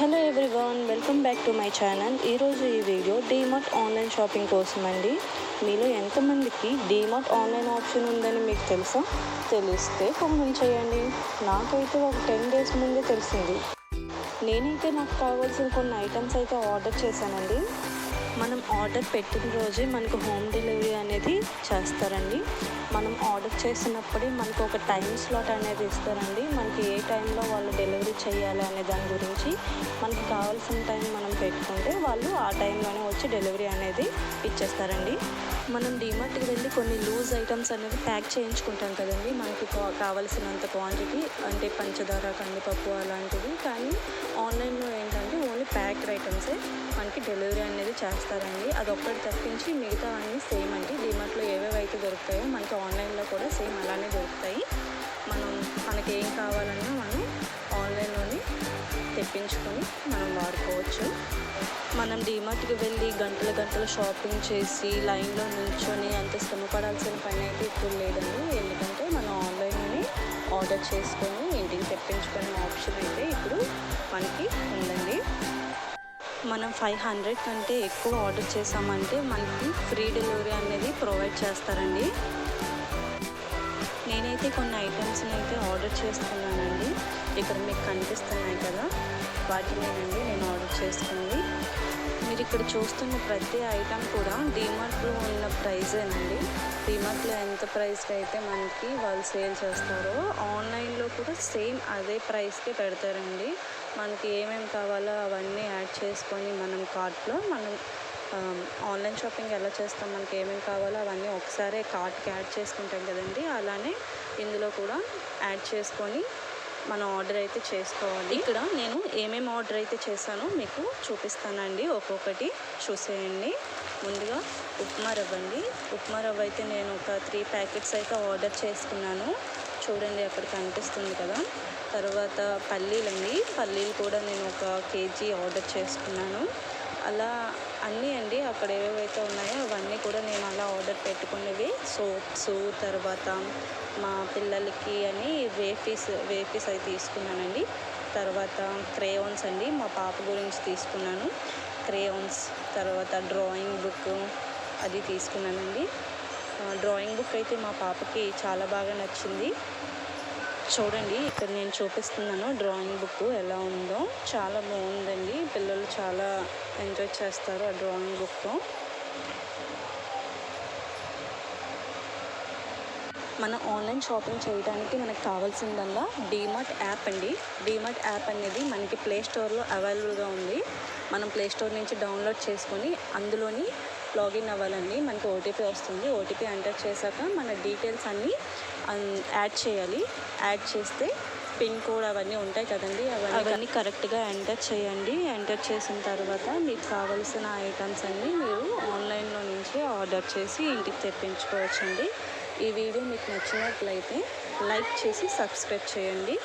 Hello everyone welcome back to my channel ఈరోజు ఈ video DMart online shopping కోసం అండి మీలో ఎంతమందికి డీమార్ట్ ఆన్లైన్ ఆప్షన్ ఉందని మీకు తెలుసా? తెలిస్తే కామెంట్ చేయండి. నాకైతే ఒక టెన్ డేస్ ముందే తెలిసింది. నేనైతే నాకు కావాల్సిన కొన్ని ఐటమ్స్ అయితే ఆర్డర్ చేశానండి. మనం ఆర్డర్ పెట్టిన రోజే మనకు హోమ్ డెలివరీ అనేది చేస్తారండి. మనం ఆర్డర్ చేసినప్పుడే మనకు ఒక టైం స్లాట్ అనేది ఇస్తారండి. మనకి ఏ టైంలో వాళ్ళు డెలివరీ చేయాలి అనే దాని గురించి మనకు కావాల్సిన టైం మనం పెట్టుకుంటే వాళ్ళు ఆ టైంలోనే వచ్చి డెలివరీ అనేది ఇచ్చేస్తారండి. మనం డిమార్ట్కి వెళ్ళి కొన్ని లూజ్ ఐటమ్స్ అనేవి ప్యాక్ చేయించుకుంటాం కదండి. మనకి కావాల్సినంత కావలసినంత క్వాంటిటీ అంటే పంచదార కందిపప్పు అలాంటివి. కానీ ఆన్లైన్లో ప్యాక్డ్ ఐటమ్సే మనకి డెలివరీ అనేది చేస్తారండి. అదొక్కటి తప్పించి మిగతా అన్నీ సేమ్ అండి. డిమార్ట్లో ఏవేవి అయితే దొరుకుతాయో మనకి ఆన్లైన్లో కూడా సేమ్ అలానే దొరుకుతాయి. మనం మనకి ఏం కావాలన్నా మనం ఆన్లైన్లోనే తెప్పించుకొని మనం వాడుకోవచ్చు. మనం డిమార్ట్కి వెళ్ళి గంటల గంటల షాపింగ్ చేసి లైన్లో నిల్చొని అంత శ్రమ పడాల్సిన పని అయితే ఇప్పుడు లేదండి. ఎందుకంటే మనం ఆర్డర్ చేసుకొని ఇంటికి తెప్పించుకునే ఆప్షన్ అయితే ఇప్పుడు మనకి ఉందండి. మనం ఫైవ్ హండ్రెడ్ కంటే ఎక్కువ ఆర్డర్ చేసామంటే మనకి ఫ్రీ డెలివరీ అనేది ప్రొవైడ్ చేస్తారండి. నేనైతే కొన్ని ఐటమ్స్ని అయితే ఆర్డర్ చేస్తున్నానండి. ఇక్కడ మీకు కనిపిస్తున్నాయి కదా. వాటినేనండి నేను చేసుకోండి మీరు ఇక్కడ చూస్తున్న ప్రతి ఐటమ్ కూడా డిమార్ట్లో ఉన్న ప్రైజేనండి డిమార్ట్లో ఎంత ప్రైస్కి అయితే మనకి వాళ్ళు సేల్ చేస్తారో ఆన్లైన్లో కూడా సేమ్ అదే ప్రైస్కే పెడతారండి. మనకి ఏమేమి కావాలో అవన్నీ యాడ్ చేసుకొని మనం కార్ట్లో మనం ఆన్లైన్ షాపింగ్ ఎలా చేస్తాం మనకి ఏమేమి కావాలో అవన్నీ ఒకసారి కార్ట్కి యాడ్ చేసుకుంటాం కదండి. అలానే ఇందులో కూడా యాడ్ చేసుకొని మనం ఆర్డర్ అయితే చేసుకోవాలి. ఇక్కడ నేను ఏమేమి ఆర్డర్ అయితే చేశానో మీకు చూపిస్తానండి. ఒక్కొక్కటి చూసేయండి. ముందుగా ఉప్మా రవ్వ అండి ఉప్మా రవ్వ అయితే నేను ఒక త్రీ ప్యాకెట్స్ అయితే ఆర్డర్ చేసుకున్నాను. చూడండి అక్కడ కనిపిస్తుంది కదా. తర్వాత పల్లీలండి. పల్లీలు కూడా నేను ఒక కేజీ ఆర్డర్ చేసుకున్నాను. అలా అన్నీ అండి అక్కడ ఏవేవైతే ఉన్నాయో అవన్నీ కూడా నేను అలా ఆర్డర్ పెట్టుకున్నవి. సోప్స్ తర్వాత మా పిల్లలకి అని వేఫీస్ వేఫీస్ అవి తీసుకున్నానండి. తర్వాత క్రేయాన్స్ అండి మా పాప గురించి తీసుకున్నాను. క్రేయాన్స్ తర్వాత డ్రాయింగ్ బుక్ అది తీసుకున్నానండి. డ్రాయింగ్ బుక్ అయితే మా పాపకి చాలా బాగా నచ్చింది. చూడండి ఇక్కడ నేను చూపిస్తున్నాను డ్రాయింగ్ బుక్ ఎలా ఉందో. చాలా బాగుందండి. పిల్లలు చాలా ఎంజాయ్ చేస్తారు ఆ డ్రాయింగ్ బుక్తో మన ఆన్లైన్ షాపింగ్ చేయడానికి మనకు కావాల్సిందల్లా డీమార్ట్ యాప్ అండి. డీమార్ట్ యాప్ అనేది మనకి ప్లే స్టోర్లో అవైలబుల్గా ఉంది. మనం ప్లే స్టోర్ నుంచి డౌన్లోడ్ చేసుకొని అందులోని లాగిన్ అవ్వాలండి. మనకి ఓటీపీ వస్తుంది. ఓటీపీ ఎంటర్ చేశాక మన డీటెయిల్స్ అన్నీ అన్- యాడ్ చేయాలి. యాడ్ చేస్తే పిన్ కోడ్ అవన్నీ ఉంటాయి కదండి. అవన్నీ అవన్నీ కరెక్ట్గా ఎంటర్ చేయండి. ఎంటర్ చేసిన తర్వాత మీకు కావాల్సిన ఐటమ్స్ అన్నీ మీరు ఆన్లైన్లో నుంచి ఆర్డర్ చేసి ఇంటికి తెప్పించుకోవచ్చండి. ఈ వీడియో మీకు నచ్చినట్లయితే లైక్ చేసి సబ్స్క్రైబ్ చేయండి.